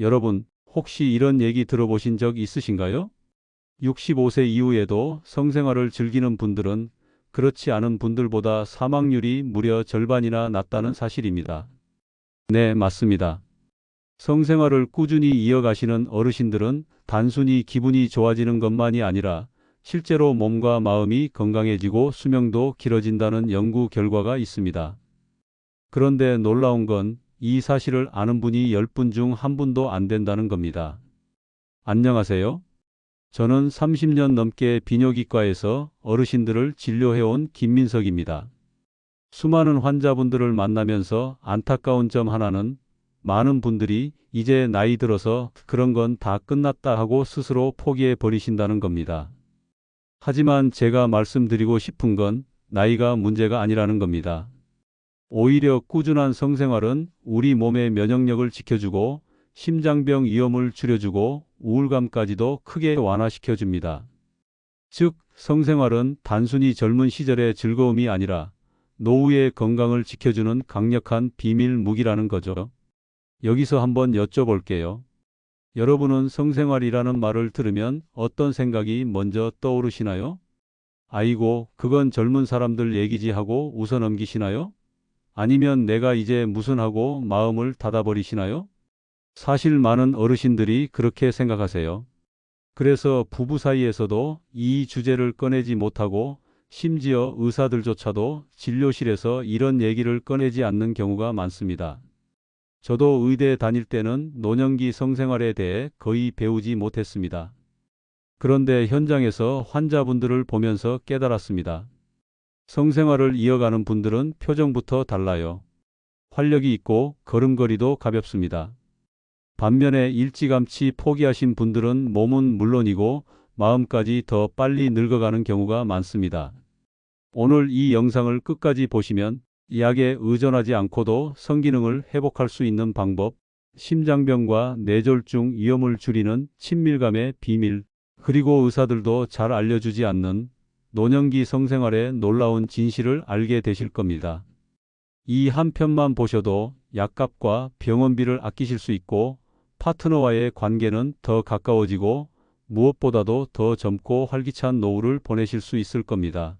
여러분, 혹시 이런 얘기 들어보신 적 있으신가요? 65세 이후에도 성생활을 즐기는 분들은 그렇지 않은 분들보다 사망률이 무려 절반이나 낮다는 사실입니다. 네, 맞습니다. 성생활을 꾸준히 이어가시는 어르신들은 단순히 기분이 좋아지는 것만이 아니라 실제로 몸과 마음이 건강해지고 수명도 길어진다는 연구 결과가 있습니다. 그런데 놀라운 건 이 사실을 아는 분이 10분 중 한 분도 안 된다는 겁니다. 안녕하세요. 저는 30년 넘게 비뇨기과에서 어르신들을 진료해온 김민석입니다. 수많은 환자분들을 만나면서 안타까운 점 하나는 많은 분들이 이제 나이 들어서 그런 건 다 끝났다 하고 스스로 포기해 버리신다는 겁니다. 하지만 제가 말씀드리고 싶은 건 나이가 문제가 아니라는 겁니다. 오히려 꾸준한 성생활은 우리 몸의 면역력을 지켜주고 심장병 위험을 줄여주고 우울감까지도 크게 완화시켜 줍니다. 즉, 성생활은 단순히 젊은 시절의 즐거움이 아니라 노후의 건강을 지켜주는 강력한 비밀 무기라는 거죠. 여기서 한번 여쭤볼게요. 여러분은 성생활이라는 말을 들으면 어떤 생각이 먼저 떠오르시나요? 아이고, 그건 젊은 사람들 얘기지 하고 웃어 넘기시나요? 아니면 내가 이제 무슨 하고 마음을 닫아버리시나요? 사실 많은 어르신들이 그렇게 생각하세요. 그래서 부부 사이에서도 이 주제를 꺼내지 못하고 심지어 의사들조차도 진료실에서 이런 얘기를 꺼내지 않는 경우가 많습니다. 저도 의대 다닐 때는 노년기 성생활에 대해 거의 배우지 못했습니다. 그런데 현장에서 환자분들을 보면서 깨달았습니다. 성생활을 이어가는 분들은 표정부터 달라요. 활력이 있고 걸음걸이도 가볍습니다. 반면에 일찌감치 포기하신 분들은 몸은 물론이고 마음까지 더 빨리 늙어가는 경우가 많습니다. 오늘 이 영상을 끝까지 보시면 약에 의존하지 않고도 성기능을 회복할 수 있는 방법, 심장병과 뇌졸중 위험을 줄이는 친밀감의 비밀, 그리고 의사들도 잘 알려주지 않는 노년기 성생활의 놀라운 진실을 알게 되실 겁니다. 이 한 편만 보셔도 약값과 병원비를 아끼실 수 있고 파트너와의 관계는 더 가까워지고 무엇보다도 더 젊고 활기찬 노후를 보내실 수 있을 겁니다.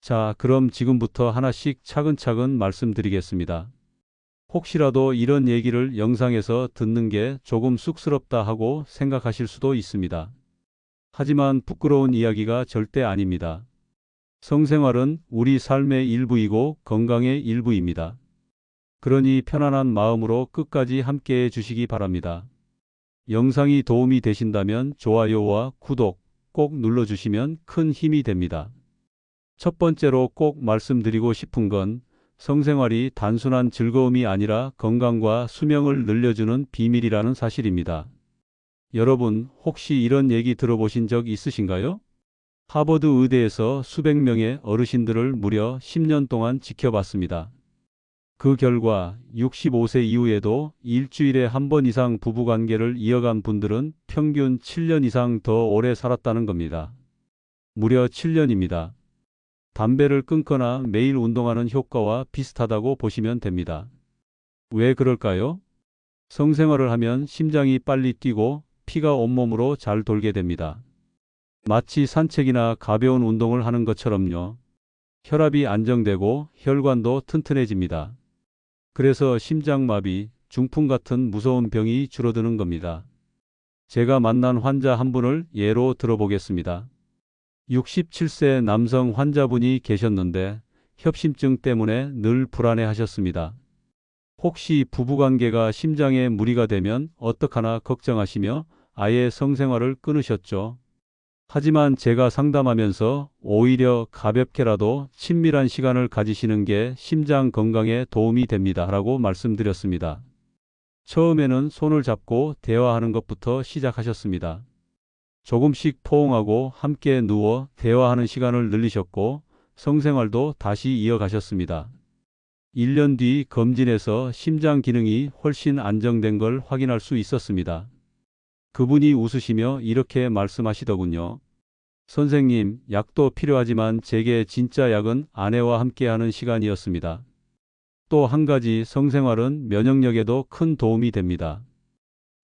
자, 그럼 지금부터 하나씩 차근차근 말씀드리겠습니다. 혹시라도 이런 얘기를 영상에서 듣는 게 조금 쑥스럽다 하고 생각하실 수도 있습니다. 하지만 부끄러운 이야기가 절대 아닙니다. 성생활은 우리 삶의 일부이고 건강의 일부입니다. 그러니 편안한 마음으로 끝까지 함께 해 주시기 바랍니다. 영상이 도움이 되신다면 좋아요와 구독 꼭 눌러주시면 큰 힘이 됩니다. 첫 번째로 꼭 말씀드리고 싶은 건 성생활이 단순한 즐거움이 아니라 건강과 수명을 늘려주는 비밀이라는 사실입니다. 여러분, 혹시 이런 얘기 들어보신 적 있으신가요? 하버드 의대에서 수백 명의 어르신들을 무려 10년 동안 지켜봤습니다. 그 결과 65세 이후에도 일주일에 한 번 이상 부부관계를 이어간 분들은 평균 7년 이상 더 오래 살았다는 겁니다. 무려 7년입니다. 담배를 끊거나 매일 운동하는 효과와 비슷하다고 보시면 됩니다. 왜 그럴까요? 성생활을 하면 심장이 빨리 뛰고 피가 온몸으로 잘 돌게 됩니다. 마치 산책이나 가벼운 운동을 하는 것처럼요. 혈압이 안정되고 혈관도 튼튼해집니다. 그래서 심장마비, 중풍 같은 무서운 병이 줄어드는 겁니다. 제가 만난 환자 한 분을 예로 들어보겠습니다. 67세 남성 환자분이 계셨는데 협심증 때문에 늘 불안해 하셨습니다. 혹시 부부관계가 심장에 무리가 되면 어떡하나 걱정하시며 아예 성생활을 끊으셨죠. 하지만 제가 상담하면서 오히려 가볍게라도 친밀한 시간을 가지시는 게 심장 건강에 도움이 됩니다. 라고 말씀드렸습니다. 처음에는 손을 잡고 대화하는 것부터 시작하셨습니다. 조금씩 포옹하고 함께 누워 대화하는 시간을 늘리셨고 성생활도 다시 이어가셨습니다. 1년 뒤 검진에서 심장 기능이 훨씬 안정된 걸 확인할 수 있었습니다. 그분이 웃으시며 이렇게 말씀하시더군요. 선생님, 약도 필요하지만 제게 진짜 약은 아내와 함께하는 시간이었습니다. 또 한 가지 성생활은 면역력에도 큰 도움이 됩니다.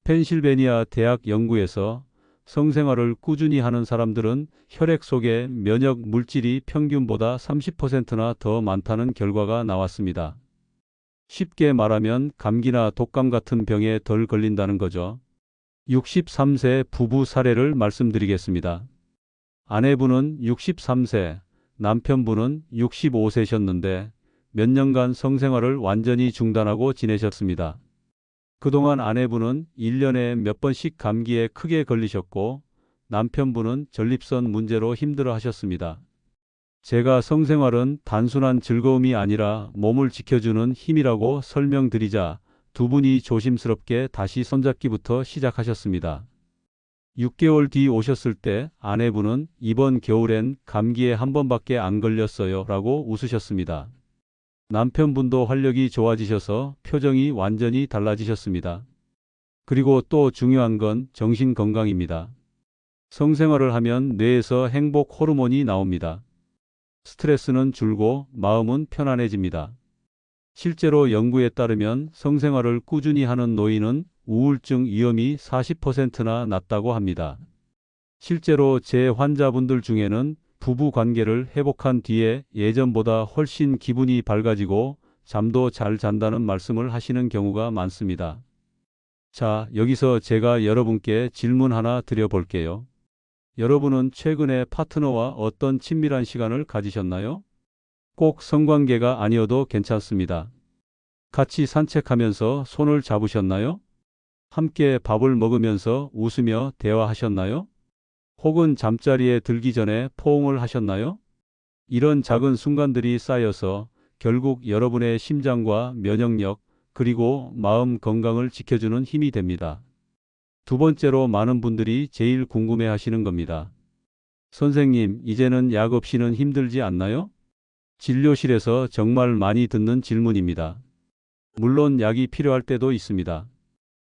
펜실베니아 대학 연구에서 성생활을 꾸준히 하는 사람들은 혈액 속의 면역 물질이 평균보다 30%나 더 많다는 결과가 나왔습니다. 쉽게 말하면 감기나 독감 같은 병에 덜 걸린다는 거죠. 63세 부부 사례를 말씀드리겠습니다. 아내분은 63세, 남편분은 65세셨는데 몇 년간 성생활을 완전히 중단하고 지내셨습니다. 그동안 아내분은 1년에 몇 번씩 감기에 크게 걸리셨고 남편분은 전립선 문제로 힘들어 하셨습니다. 제가 성생활은 단순한 즐거움이 아니라 몸을 지켜주는 힘이라고 설명드리자 두 분이 조심스럽게 다시 손잡기부터 시작하셨습니다. 6개월 뒤 오셨을 때 아내분은 이번 겨울엔 감기에 한 번밖에 안 걸렸어요 라고 웃으셨습니다. 남편분도 활력이 좋아지셔서 표정이 완전히 달라지셨습니다. 그리고 또 중요한 건 정신 건강입니다. 성생활을 하면 뇌에서 행복 호르몬이 나옵니다. 스트레스는 줄고 마음은 편안해집니다. 실제로 연구에 따르면 성생활을 꾸준히 하는 노인은 우울증 위험이 40%나 낮다고 합니다. 실제로 제 환자분들 중에는 부부 관계를 회복한 뒤에 예전보다 훨씬 기분이 밝아지고 잠도 잘 잔다는 말씀을 하시는 경우가 많습니다. 자, 여기서 제가 여러분께 질문 하나 드려볼게요. 여러분은 최근에 파트너와 어떤 친밀한 시간을 가지셨나요? 꼭 성관계가 아니어도 괜찮습니다. 같이 산책하면서 손을 잡으셨나요? 함께 밥을 먹으면서 웃으며 대화하셨나요? 혹은 잠자리에 들기 전에 포옹을 하셨나요? 이런 작은 순간들이 쌓여서 결국 여러분의 심장과 면역력 그리고 마음 건강을 지켜주는 힘이 됩니다. 두 번째로 많은 분들이 제일 궁금해 하시는 겁니다. 선생님, 이제는 약 없이는 힘들지 않나요? 진료실에서 정말 많이 듣는 질문입니다. 물론 약이 필요할 때도 있습니다.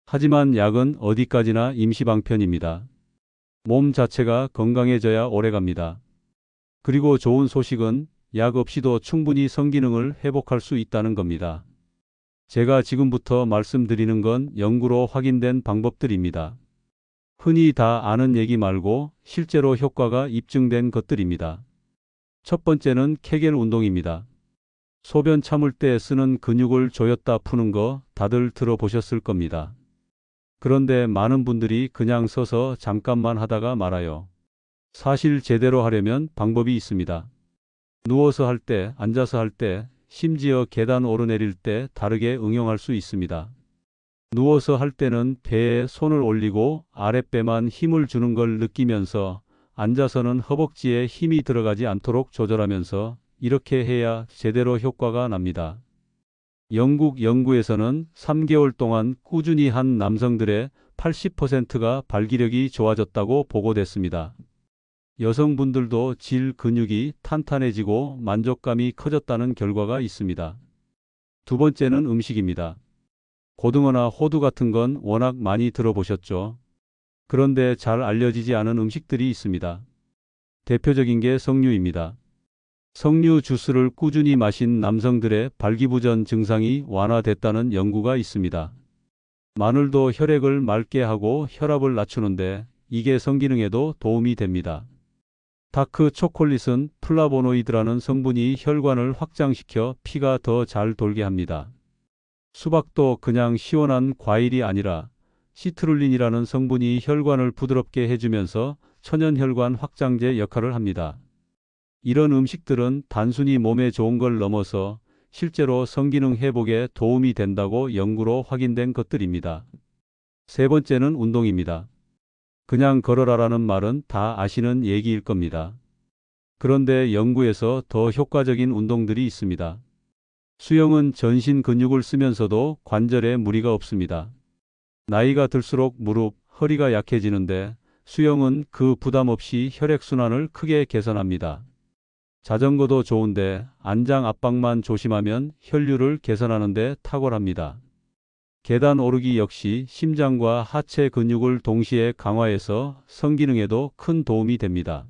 하지만 약은 어디까지나 임시방편입니다. 몸 자체가 건강해져야 오래갑니다. 그리고 좋은 소식은 약 없이도 충분히 성기능을 회복할 수 있다는 겁니다. 제가 지금부터 말씀드리는 건 연구로 확인된 방법들입니다. 흔히 다 아는 얘기 말고 실제로 효과가 입증된 것들입니다. 첫 번째는 케겔 운동입니다. 소변 참을 때 쓰는 근육을 조였다 푸는 거 다들 들어보셨을 겁니다. 그런데 많은 분들이 그냥 서서 잠깐만 하다가 말아요. 사실 제대로 하려면 방법이 있습니다. 누워서 할 때, 앉아서 할 때, 심지어 계단 오르내릴 때 다르게 응용할 수 있습니다. 누워서 할 때는 배에 손을 올리고 아랫배만 힘을 주는 걸 느끼면서 앉아서는 허벅지에 힘이 들어가지 않도록 조절하면서 이렇게 해야 제대로 효과가 납니다. 영국 연구에서는 3개월 동안 꾸준히 한 남성들의 80%가 발기력이 좋아졌다고 보고됐습니다. 여성분들도 질 근육이 탄탄해지고 만족감이 커졌다는 결과가 있습니다. 두 번째는 음식입니다. 고등어나 호두 같은 건 워낙 많이 들어보셨죠? 그런데 잘 알려지지 않은 음식들이 있습니다. 대표적인 게 석류입니다. 석류 주스를 꾸준히 마신 남성들의 발기부전 증상이 완화됐다는 연구가 있습니다. 마늘도 혈액을 맑게 하고 혈압을 낮추는데 이게 성기능에도 도움이 됩니다. 다크 초콜릿은 플라보노이드라는 성분이 혈관을 확장시켜 피가 더 잘 돌게 합니다. 수박도 그냥 시원한 과일이 아니라 시트룰린이라는 성분이 혈관을 부드럽게 해주면서 천연혈관 확장제 역할을 합니다. 이런 음식들은 단순히 몸에 좋은 걸 넘어서 실제로 성기능 회복에 도움이 된다고 연구로 확인된 것들입니다. 세 번째는 운동입니다. 그냥 걸어라라는 말은 다 아시는 얘기일 겁니다. 그런데 연구에서 더 효과적인 운동들이 있습니다. 수영은 전신 근육을 쓰면서도 관절에 무리가 없습니다. 나이가 들수록 무릎, 허리가 약해지는데 수영은 그 부담 없이 혈액순환을 크게 개선합니다. 자전거도 좋은데 안장 압박만 조심하면 혈류를 개선하는데 탁월합니다. 계단 오르기 역시 심장과 하체 근육을 동시에 강화해서 성기능에도 큰 도움이 됩니다.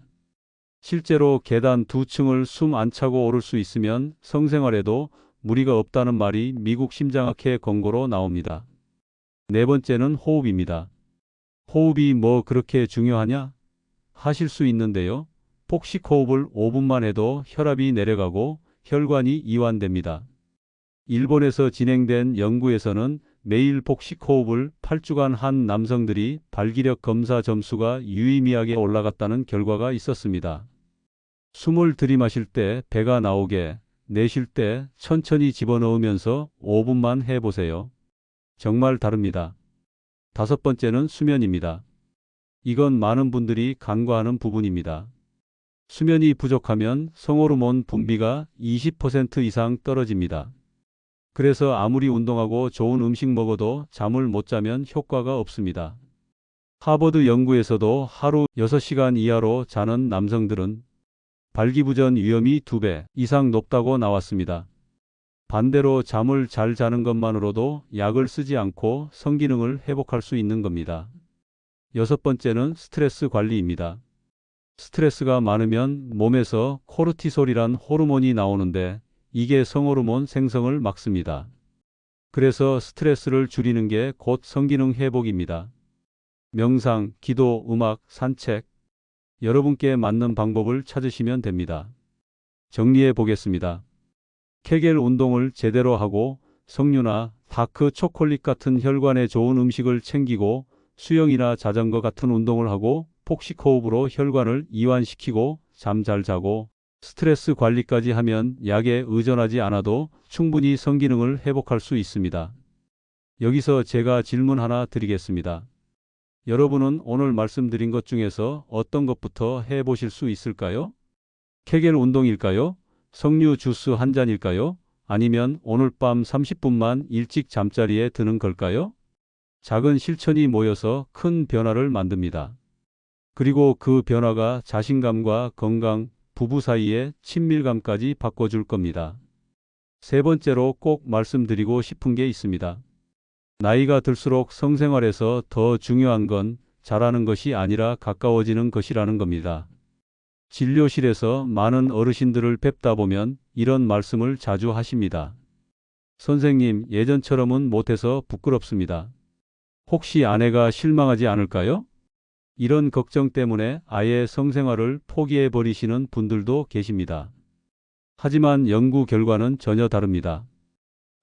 실제로 계단 두 층을 숨 안 차고 오를 수 있으면 성생활에도 무리가 없다는 말이 미국 심장학회 권고로 나옵니다. 네 번째는 호흡입니다. 호흡이 뭐 그렇게 중요하냐? 하실 수 있는데요. 폭식 호흡을 5분만 해도 혈압이 내려가고 혈관이 이완됩니다. 일본에서 진행된 연구에서는 매일 복식 호흡을 8주간 한 남성들이 발기력 검사 점수가 유의미하게 올라갔다는 결과가 있었습니다. 숨을 들이마실 때 배가 나오게, 내쉴 때 천천히 집어넣으면서 5분만 해보세요. 정말 다릅니다. 다섯 번째는 수면입니다. 이건 많은 분들이 간과하는 부분입니다. 수면이 부족하면 성호르몬 분비가 20% 이상 떨어집니다. 그래서 아무리 운동하고 좋은 음식 먹어도 잠을 못 자면 효과가 없습니다. 하버드 연구에서도 하루 6시간 이하로 자는 남성들은 발기부전 위험이 2배 이상 높다고 나왔습니다. 반대로 잠을 잘 자는 것만으로도 약을 쓰지 않고 성기능을 회복할 수 있는 겁니다. 여섯 번째는 스트레스 관리입니다. 스트레스가 많으면 몸에서 코르티솔이란 호르몬이 나오는데 이게 성호르몬 생성을 막습니다. 그래서 스트레스를 줄이는 게 곧 성기능 회복입니다. 명상, 기도, 음악, 산책. 여러분께 맞는 방법을 찾으시면 됩니다. 정리해 보겠습니다. 케겔 운동을 제대로 하고 석류나 다크 초콜릿 같은 혈관에 좋은 음식을 챙기고 수영이나 자전거 같은 운동을 하고 폭식 호흡으로 혈관을 이완시키고 잠 잘 자고 스트레스 관리까지 하면 약에 의존하지 않아도 충분히 성기능을 회복할 수 있습니다. 여기서 제가 질문 하나 드리겠습니다. 여러분은 오늘 말씀드린 것 중에서 어떤 것부터 해 보실 수 있을까요? 케겔 운동일까요? 석류 주스 한 잔일까요? 아니면 오늘 밤 30분만 일찍 잠자리에 드는 걸까요? 작은 실천이 모여서 큰 변화를 만듭니다. 그리고 그 변화가 자신감과 건강, 부부 사이의 친밀감까지 바꿔줄 겁니다. 세 번째로 꼭 말씀드리고 싶은 게 있습니다. 나이가 들수록 성생활에서 더 중요한 건 잘하는 것이 아니라 가까워지는 것이라는 겁니다. 진료실에서 많은 어르신들을 뵙다 보면 이런 말씀을 자주 하십니다. 선생님, 예전처럼은 못해서 부끄럽습니다. 혹시 아내가 실망하지 않을까요? 이런 걱정 때문에 아예 성생활을 포기해 버리시는 분들도 계십니다. 하지만 연구 결과는 전혀 다릅니다.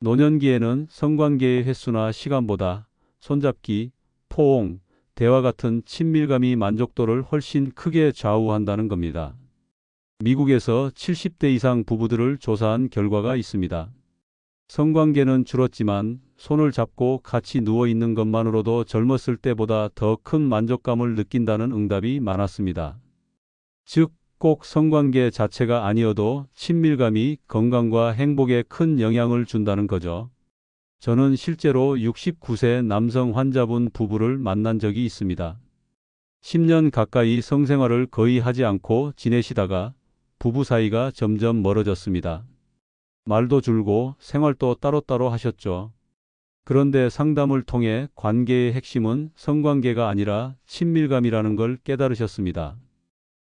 노년기에는 성관계의 횟수나 시간보다 손잡기, 포옹, 대화 같은 친밀감이 만족도를 훨씬 크게 좌우한다는 겁니다. 미국에서 70대 이상 부부들을 조사한 결과가 있습니다. 성관계는 줄었지만 손을 잡고 같이 누워 있는 것만으로도 젊었을 때보다 더 큰 만족감을 느낀다는 응답이 많았습니다. 즉, 꼭 성관계 자체가 아니어도 친밀감이 건강과 행복에 큰 영향을 준다는 거죠. 저는 실제로 69세 남성 환자분 부부를 만난 적이 있습니다. 10년 가까이 성생활을 거의 하지 않고 지내시다가 부부 사이가 점점 멀어졌습니다. 말도 줄고 생활도 따로따로 하셨죠. 그런데 상담을 통해 관계의 핵심은 성관계가 아니라 친밀감이라는 걸 깨달으셨습니다.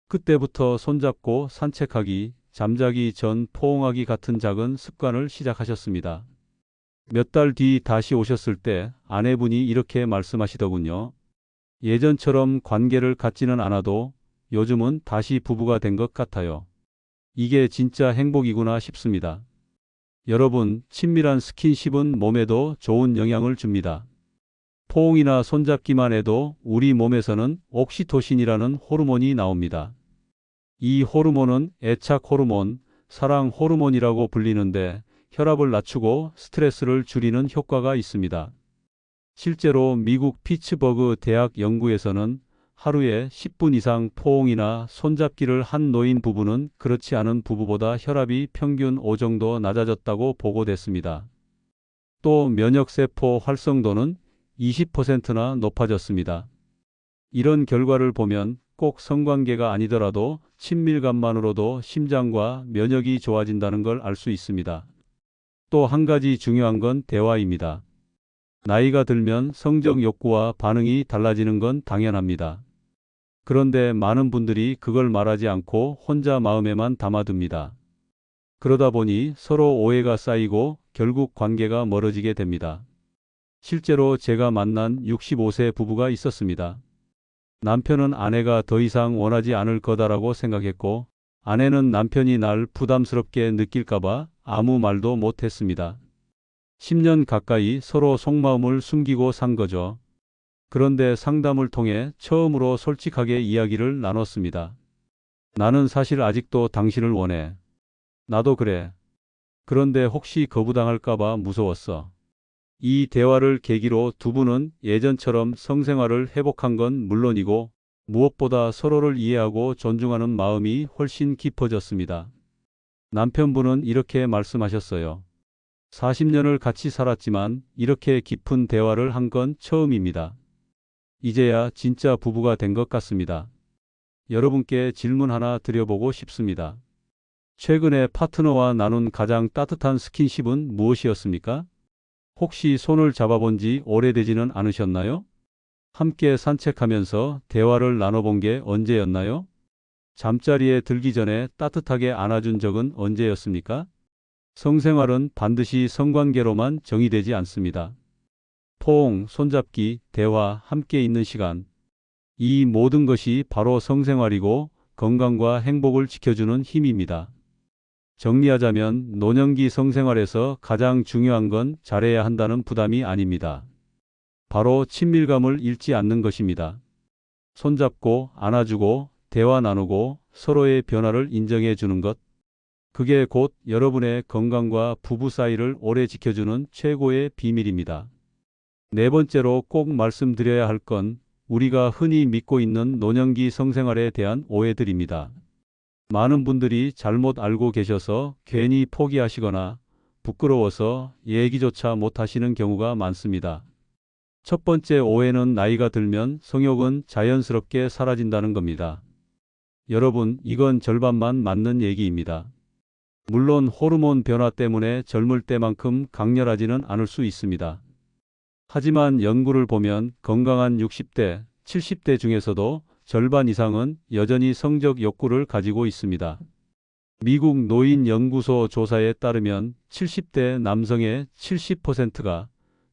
그때부터 손잡고 산책하기, 잠자기 전 포옹하기 같은 작은 습관을 시작하셨습니다. 몇 달 뒤 다시 오셨을 때 아내분이 이렇게 말씀하시더군요. 예전처럼 관계를 갖지는 않아도 요즘은 다시 부부가 된 것 같아요. 이게 진짜 행복이구나 싶습니다. 여러분, 친밀한 스킨십은 몸에도 좋은 영향을 줍니다. 포옹이나 손잡기만 해도 우리 몸에서는 옥시토신이라는 호르몬이 나옵니다. 이 호르몬은 애착 호르몬, 사랑 호르몬이라고 불리는데 혈압을 낮추고 스트레스를 줄이는 효과가 있습니다. 실제로 미국 피츠버그 대학 연구에서는 하루에 10분 이상 포옹이나 손잡기를 한 노인 부부는 그렇지 않은 부부보다 혈압이 평균 5 정도 낮아졌다고 보고됐습니다. 또 면역세포 활성도는 20%나 높아졌습니다. 이런 결과를 보면 꼭 성관계가 아니더라도 친밀감만으로도 심장과 면역이 좋아진다는 걸 알 수 있습니다. 또 한 가지 중요한 건 대화입니다. 나이가 들면 성적 욕구와 반응이 달라지는 건 당연합니다. 그런데 많은 분들이 그걸 말하지 않고 혼자 마음에만 담아둡니다. 그러다 보니 서로 오해가 쌓이고 결국 관계가 멀어지게 됩니다. 실제로 제가 만난 65세 부부가 있었습니다. 남편은 아내가 더 이상 원하지 않을 거다라고 생각했고 아내는 남편이 날 부담스럽게 느낄까봐 아무 말도 못했습니다. 10년 가까이 서로 속마음을 숨기고 산 거죠. 그런데 상담을 통해 처음으로 솔직하게 이야기를 나눴습니다. 나는 사실 아직도 당신을 원해. 나도 그래. 그런데 혹시 거부당할까봐 무서웠어. 이 대화를 계기로 두 분은 예전처럼 성생활을 회복한 건 물론이고 무엇보다 서로를 이해하고 존중하는 마음이 훨씬 깊어졌습니다. 남편분은 이렇게 말씀하셨어요. 40년을 같이 살았지만 이렇게 깊은 대화를 한 건 처음입니다. 이제야 진짜 부부가 된 것 같습니다. 여러분께 질문 하나 드려보고 싶습니다. 최근에 파트너와 나눈 가장 따뜻한 스킨십은 무엇이었습니까? 혹시 손을 잡아본 지 오래되지는 않으셨나요? 함께 산책하면서 대화를 나눠본 게 언제였나요? 잠자리에 들기 전에 따뜻하게 안아준 적은 언제였습니까? 성생활은 반드시 성관계로만 정의되지 않습니다. 포옹, 손잡기, 대화, 함께 있는 시간. 이 모든 것이 바로 성생활이고 건강과 행복을 지켜주는 힘입니다. 정리하자면 노년기 성생활에서 가장 중요한 건 잘해야 한다는 부담이 아닙니다. 바로 친밀감을 잃지 않는 것입니다. 손잡고 안아주고 대화 나누고 서로의 변화를 인정해 주는 것. 그게 곧 여러분의 건강과 부부 사이를 오래 지켜주는 최고의 비밀입니다. 네 번째로 꼭 말씀드려야 할 건 우리가 흔히 믿고 있는 노년기 성생활에 대한 오해들입니다. 많은 분들이 잘못 알고 계셔서 괜히 포기하시거나 부끄러워서 얘기조차 못하시는 경우가 많습니다. 첫 번째 오해는 나이가 들면 성욕은 자연스럽게 사라진다는 겁니다. 여러분, 이건 절반만 맞는 얘기입니다. 물론 호르몬 변화 때문에 젊을 때만큼 강렬하지는 않을 수 있습니다. 하지만 연구를 보면 건강한 60대, 70대 중에서도 절반 이상은 여전히 성적 욕구를 가지고 있습니다. 미국 노인연구소 조사에 따르면 70대 남성의 70%가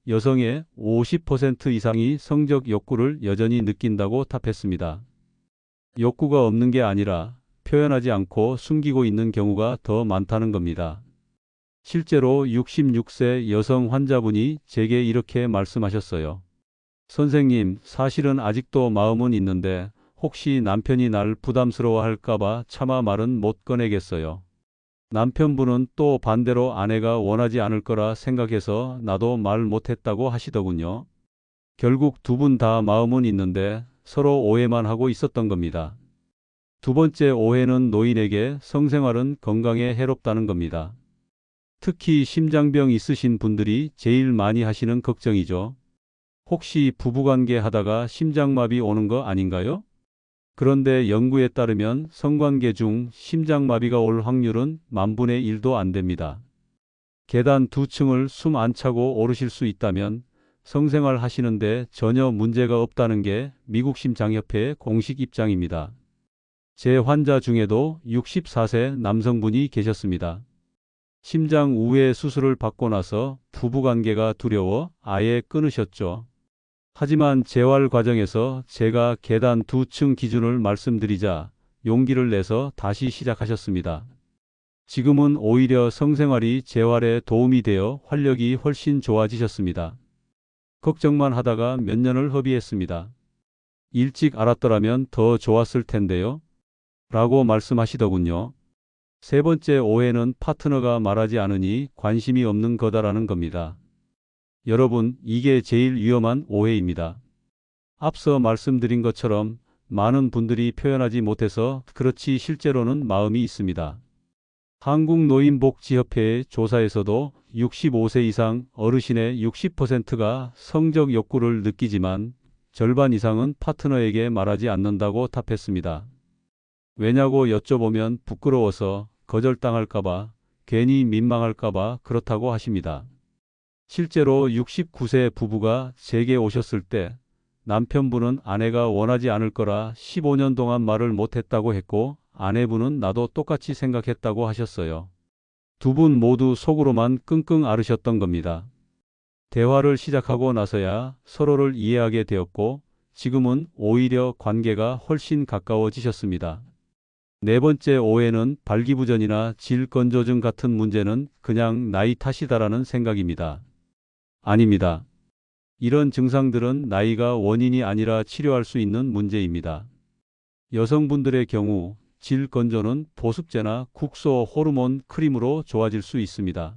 여성의 50% 이상이 성적 욕구를 여전히 느낀다고 답했습니다. 욕구가 없는 게 아니라 표현하지 않고 숨기고 있는 경우가 더 많다는 겁니다. 실제로 66세 여성 환자분이 제게 이렇게 말씀하셨어요. 선생님, 사실은 아직도 마음은 있는데 혹시 남편이 날 부담스러워 할까봐 차마 말은 못 꺼내겠어요. 남편분은 또 반대로 아내가 원하지 않을 거라 생각해서 나도 말 못했다고 하시더군요. 결국 두 분 다 마음은 있는데 서로 오해만 하고 있었던 겁니다. 두 번째 오해는 노인에게 성생활은 건강에 해롭다는 겁니다. 특히 심장병 있으신 분들이 제일 많이 하시는 걱정이죠. 혹시 부부관계 하다가 심장마비 오는 거 아닌가요? 그런데 연구에 따르면 성관계 중 심장마비가 올 확률은 만분의 1도 안 됩니다. 계단 두 층을 숨 안 차고 오르실 수 있다면 성생활 하시는데 전혀 문제가 없다는 게 미국 심장협회의 공식 입장입니다. 제 환자 중에도 64세 남성분이 계셨습니다. 심장 우회 수술을 받고 나서 부부관계가 두려워 아예 끊으셨죠. 하지만 재활 과정에서 제가 계단 두층 기준을 말씀드리자 용기를 내서 다시 시작하셨습니다. 지금은 오히려 성생활이 재활에 도움이 되어 활력이 훨씬 좋아지셨습니다. 걱정만 하다가 몇 년을 허비했습니다. 일찍 알았더라면 더 좋았을 텐데요. 라고 말씀하시더군요. 세 번째 오해는 파트너가 말하지 않으니 관심이 없는 거다라는 겁니다. 여러분, 이게 제일 위험한 오해입니다. 앞서 말씀드린 것처럼 많은 분들이 표현하지 못해서 그렇지 실제로는 마음이 있습니다. 한국노인복지협회의 조사에서도 65세 이상 어르신의 60%가 성적 욕구를 느끼지만 절반 이상은 파트너에게 말하지 않는다고 답했습니다. 왜냐고 여쭤보면 부끄러워서 거절당할까봐 괜히 민망할까봐 그렇다고 하십니다. 실제로 69세 부부가 제게 오셨을 때 남편분은 아내가 원하지 않을 거라 15년 동안 말을 못했다고 했고 아내분은 나도 똑같이 생각했다고 하셨어요. 두 분 모두 속으로만 끙끙 앓으셨던 겁니다. 대화를 시작하고 나서야 서로를 이해하게 되었고 지금은 오히려 관계가 훨씬 가까워지셨습니다. 네 번째 오해는 발기부전이나 질건조증 같은 문제는 그냥 나이 탓이다라는 생각입니다. 아닙니다. 이런 증상들은 나이가 원인이 아니라 치료할 수 있는 문제입니다. 여성분들의 경우 질 건조는 보습제나 국소 호르몬 크림으로 좋아질 수 있습니다.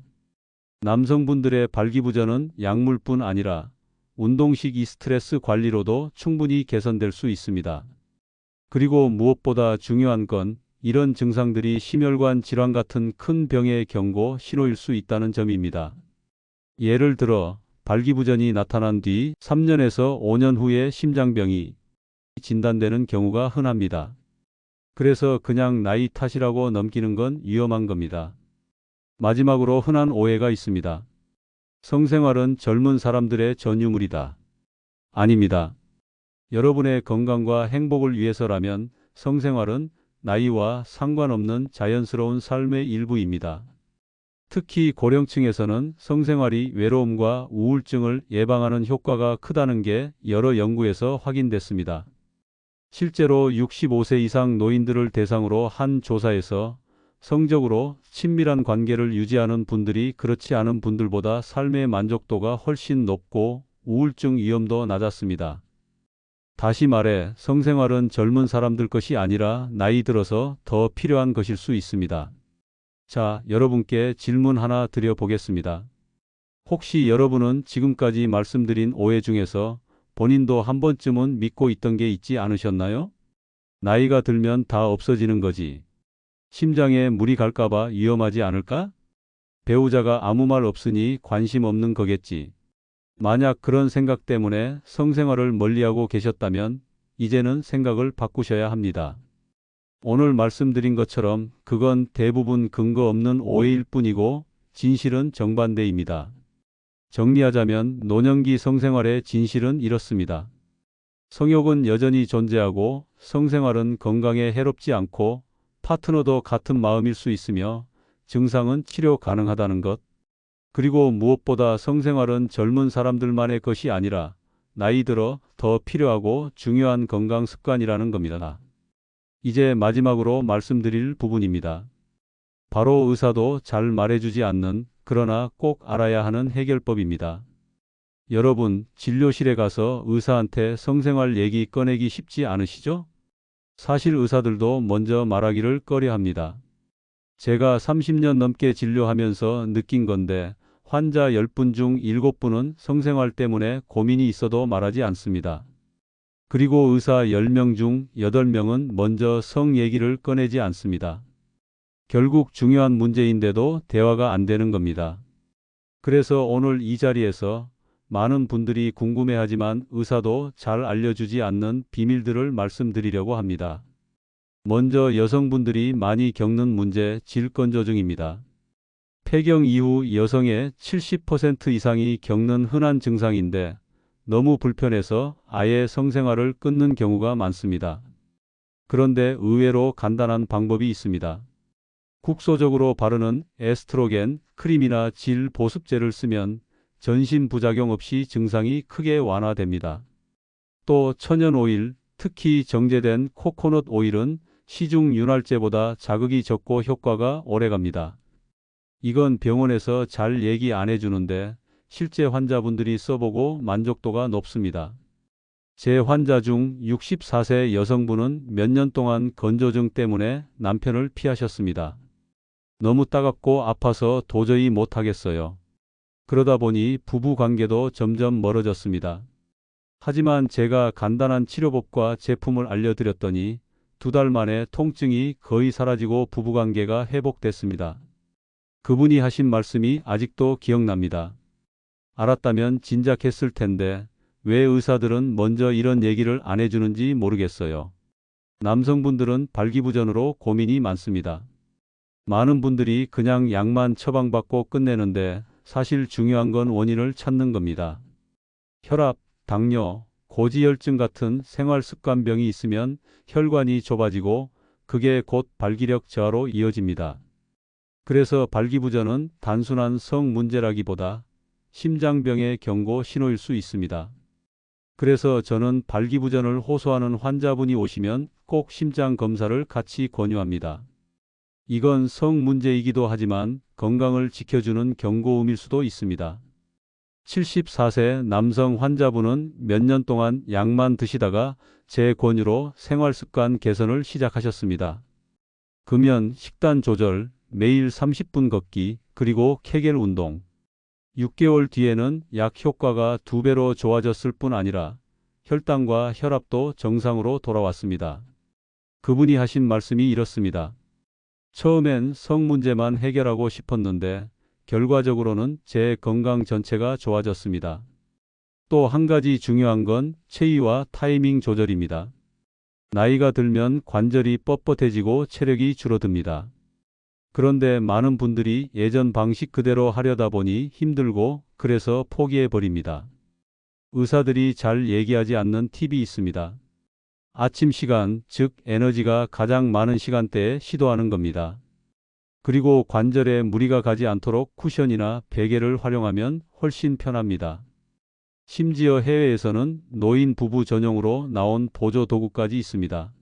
남성분들의 발기부전은 약물뿐 아니라 운동식 스트레스 관리로도 충분히 개선될 수 있습니다. 그리고 무엇보다 중요한 건 이런 증상들이 심혈관 질환 같은 큰 병의 경고 신호일 수 있다는 점입니다. 예를 들어 발기부전이 나타난 뒤 3년에서 5년 후에 심장병이 진단되는 경우가 흔합니다. 그래서 그냥 나이 탓이라고 넘기는 건 위험한 겁니다. 마지막으로 흔한 오해가 있습니다. 성생활은 젊은 사람들의 전유물이다. 아닙니다. 여러분의 건강과 행복을 위해서라면 성생활은 나이와 상관없는 자연스러운 삶의 일부입니다. 특히 고령층에서는 성생활이 외로움과 우울증을 예방하는 효과가 크다는 게 여러 연구에서 확인됐습니다. 실제로 65세 이상 노인들을 대상으로 한 조사에서 성적으로 친밀한 관계를 유지하는 분들이 그렇지 않은 분들보다 삶의 만족도가 훨씬 높고 우울증 위험도 낮았습니다. 다시 말해 성생활은 젊은 사람들 것이 아니라 나이 들어서 더 필요한 것일 수 있습니다. 자, 여러분께 질문 하나 드려보겠습니다. 혹시 여러분은 지금까지 말씀드린 오해 중에서 본인도 한 번쯤은 믿고 있던 게 있지 않으셨나요? 나이가 들면 다 없어지는 거지. 심장에 물이 갈까봐 위험하지 않을까? 배우자가 아무 말 없으니 관심 없는 거겠지. 만약 그런 생각 때문에 성생활을 멀리하고 계셨다면 이제는 생각을 바꾸셔야 합니다. 오늘 말씀드린 것처럼 그건 대부분 근거 없는 오해일 뿐이고 진실은 정반대입니다. 정리하자면 노년기 성생활의 진실은 이렇습니다. 성욕은 여전히 존재하고 성생활은 건강에 해롭지 않고 파트너도 같은 마음일 수 있으며 증상은 치료 가능하다는 것. 그리고 무엇보다 성생활은 젊은 사람들만의 것이 아니라 나이 들어 더 필요하고 중요한 건강 습관이라는 겁니다. 이제 마지막으로 말씀드릴 부분입니다. 바로 의사도 잘 말해주지 않는 그러나 꼭 알아야 하는 해결법입니다. 여러분, 진료실에 가서 의사한테 성생활 얘기 꺼내기 쉽지 않으시죠? 사실 의사들도 먼저 말하기를 꺼려 합니다. 제가 30년 넘게 진료하면서 느낀 건데 환자 10분 중 7분은 성생활 때문에 고민이 있어도 말하지 않습니다. 그리고 의사 10명 중 8명은 먼저 성 얘기를 꺼내지 않습니다. 결국 중요한 문제인데도 대화가 안 되는 겁니다. 그래서 오늘 이 자리에서 많은 분들이 궁금해하지만 의사도 잘 알려주지 않는 비밀들을 말씀드리려고 합니다. 먼저 여성분들이 많이 겪는 문제 질건조증입니다. 폐경 이후 여성의 70% 이상이 겪는 흔한 증상인데 너무 불편해서 아예 성생활을 끊는 경우가 많습니다. 그런데 의외로 간단한 방법이 있습니다. 국소적으로 바르는 에스트로겐, 크림이나 질 보습제를 쓰면 전신 부작용 없이 증상이 크게 완화됩니다. 또 천연 오일, 특히 정제된 코코넛 오일은 시중 윤활제보다 자극이 적고 효과가 오래갑니다. 이건 병원에서 잘 얘기 안 해주는데 실제 환자분들이 써보고 만족도가 높습니다. 제 환자 중 64세 여성분은 몇 년 동안 건조증 때문에 남편을 피하셨습니다. 너무 따갑고 아파서 도저히 못하겠어요. 그러다 보니 부부 관계도 점점 멀어졌습니다. 하지만 제가 간단한 치료법과 제품을 알려드렸더니 두 달 만에 통증이 거의 사라지고 부부관계가 회복됐습니다. 그분이 하신 말씀이 아직도 기억납니다. 알았다면 진작 했을 텐데 왜 의사들은 먼저 이런 얘기를 안 해주는지 모르겠어요. 남성분들은 발기부전으로 고민이 많습니다. 많은 분들이 그냥 약만 처방받고 끝내는데 사실 중요한 건 원인을 찾는 겁니다. 혈압, 당뇨, 고지혈증 같은 생활습관병이 있으면 혈관이 좁아지고 그게 곧 발기력 저하로 이어집니다. 그래서 발기부전은 단순한 성 문제라기보다 심장병의 경고 신호일 수 있습니다. 그래서 저는 발기부전을 호소하는 환자분이 오시면 꼭 심장 검사를 같이 권유합니다. 이건 성 문제이기도 하지만 건강을 지켜주는 경고음일 수도 있습니다. 74세 남성 환자분은 몇 년 동안 약만 드시다가 제 권유로 생활습관 개선을 시작하셨습니다. 금연, 식단 조절, 매일 30분 걷기, 그리고 케겔 운동. 6개월 뒤에는 약 효과가 두 배로 좋아졌을 뿐 아니라 혈당과 혈압도 정상으로 돌아왔습니다. 그분이 하신 말씀이 이렇습니다. 처음엔 성 문제만 해결하고 싶었는데 결과적으로는 제 건강 전체가 좋아졌습니다. 또 한 가지 중요한 건 체위와 타이밍 조절입니다. 나이가 들면 관절이 뻣뻣해지고 체력이 줄어듭니다. 그런데 많은 분들이 예전 방식 그대로 하려다 보니 힘들고 그래서 포기해 버립니다. 의사들이 잘 얘기하지 않는 팁이 있습니다. 아침 시간, 즉 에너지가 가장 많은 시간대에 시도하는 겁니다. 그리고 관절에 무리가 가지 않도록 쿠션이나 베개를 활용하면 훨씬 편합니다. 심지어 해외에서는 노인 부부 전용으로 나온 보조 도구까지 있습니다.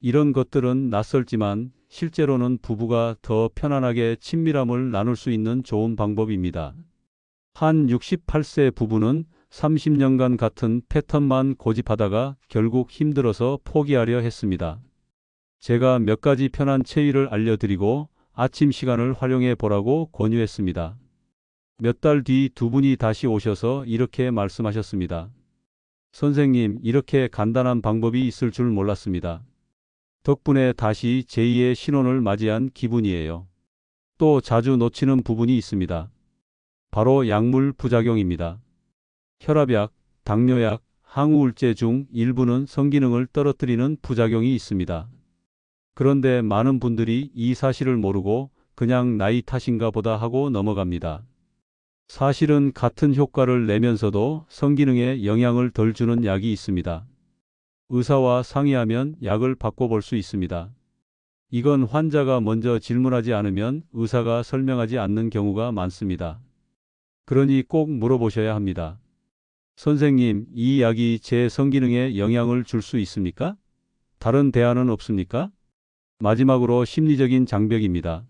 이런 것들은 낯설지만 실제로는 부부가 더 편안하게 친밀함을 나눌 수 있는 좋은 방법입니다. 한 68세 부부는 30년간 같은 패턴만 고집하다가 결국 힘들어서 포기하려 했습니다. 제가 몇 가지 편한 체위를 알려드리고 아침 시간을 활용해 보라고 권유했습니다. 몇 달 뒤 두 분이 다시 오셔서 이렇게 말씀하셨습니다. 선생님, 이렇게 간단한 방법이 있을 줄 몰랐습니다. 덕분에 다시 제2의 신혼을 맞이한 기분이에요. 또 자주 놓치는 부분이 있습니다. 바로 약물 부작용입니다. 혈압약, 당뇨약, 항우울제 중 일부는 성기능을 떨어뜨리는 부작용이 있습니다. 그런데 많은 분들이 이 사실을 모르고 그냥 나이 탓인가 보다 하고 넘어갑니다. 사실은 같은 효과를 내면서도 성기능에 영향을 덜 주는 약이 있습니다. 의사와 상의하면 약을 바꿔볼 수 있습니다. 이건 환자가 먼저 질문하지 않으면 의사가 설명하지 않는 경우가 많습니다. 그러니 꼭 물어보셔야 합니다. 선생님, 이 약이 제 성기능에 영향을 줄 수 있습니까? 다른 대안은 없습니까? 마지막으로 심리적인 장벽입니다.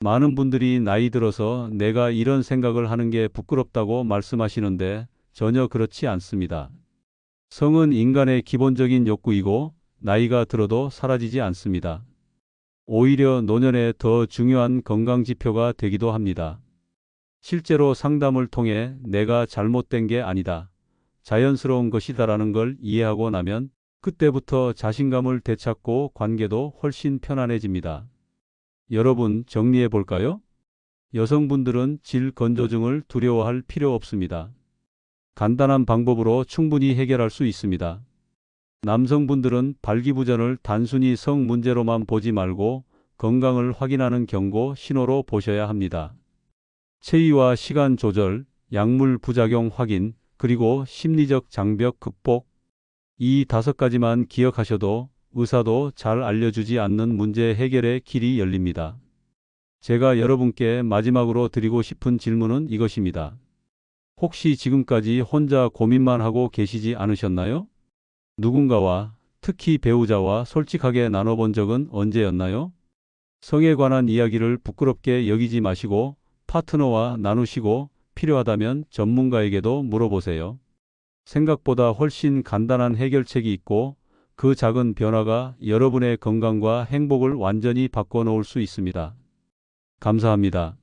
많은 분들이 나이 들어서 내가 이런 생각을 하는 게 부끄럽다고 말씀하시는데 전혀 그렇지 않습니다. 성은 인간의 기본적인 욕구이고 나이가 들어도 사라지지 않습니다. 오히려 노년에 더 중요한 건강 지표가 되기도 합니다. 실제로 상담을 통해 내가 잘못된 게 아니다. 자연스러운 것이다라는 걸 이해하고 나면 그때부터 자신감을 되찾고 관계도 훨씬 편안해집니다. 여러분 정리해 볼까요? 여성분들은 질 건조증을 두려워할 필요 없습니다. 간단한 방법으로 충분히 해결할 수 있습니다. 남성분들은 발기부전을 단순히 성 문제로만 보지 말고 건강을 확인하는 경고 신호로 보셔야 합니다. 체위와 시간 조절, 약물 부작용 확인, 그리고 심리적 장벽 극복. 이 다섯 가지만 기억하셔도 의사도 잘 알려주지 않는 문제 해결의 길이 열립니다. 제가 여러분께 마지막으로 드리고 싶은 질문은 이것입니다. 혹시 지금까지 혼자 고민만 하고 계시지 않으셨나요? 누군가와, 특히 배우자와 솔직하게 나눠본 적은 언제였나요? 성에 관한 이야기를 부끄럽게 여기지 마시고 파트너와 나누시고 필요하다면 전문가에게도 물어보세요. 생각보다 훨씬 간단한 해결책이 있고 그 작은 변화가 여러분의 건강과 행복을 완전히 바꿔놓을 수 있습니다. 감사합니다.